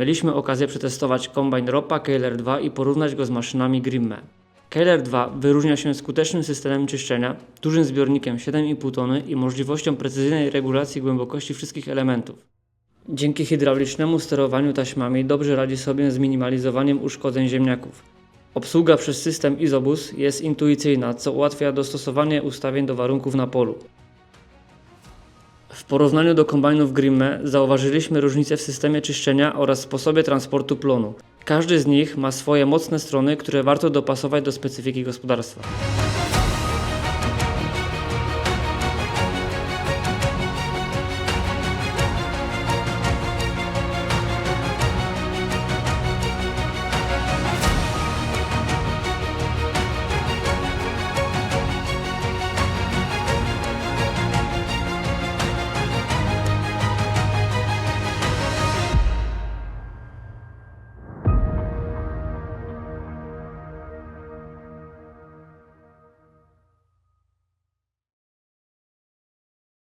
Mieliśmy okazję przetestować kombajn Ropa Kailer 2 i porównać go z maszynami Grimme. Kailer 2 wyróżnia się skutecznym systemem czyszczenia, dużym zbiornikiem 7,5 tony i możliwością precyzyjnej regulacji głębokości wszystkich elementów. Dzięki hydraulicznemu sterowaniu taśmami dobrze radzi sobie z minimalizowaniem uszkodzeń ziemniaków. Obsługa przez system Izobus jest intuicyjna, co ułatwia dostosowanie ustawień do warunków na polu. W porównaniu do kombajnów Grimme zauważyliśmy różnice w systemie czyszczenia oraz sposobie transportu plonu. Każdy z nich ma swoje mocne strony, które warto dopasować do specyfiki gospodarstwa.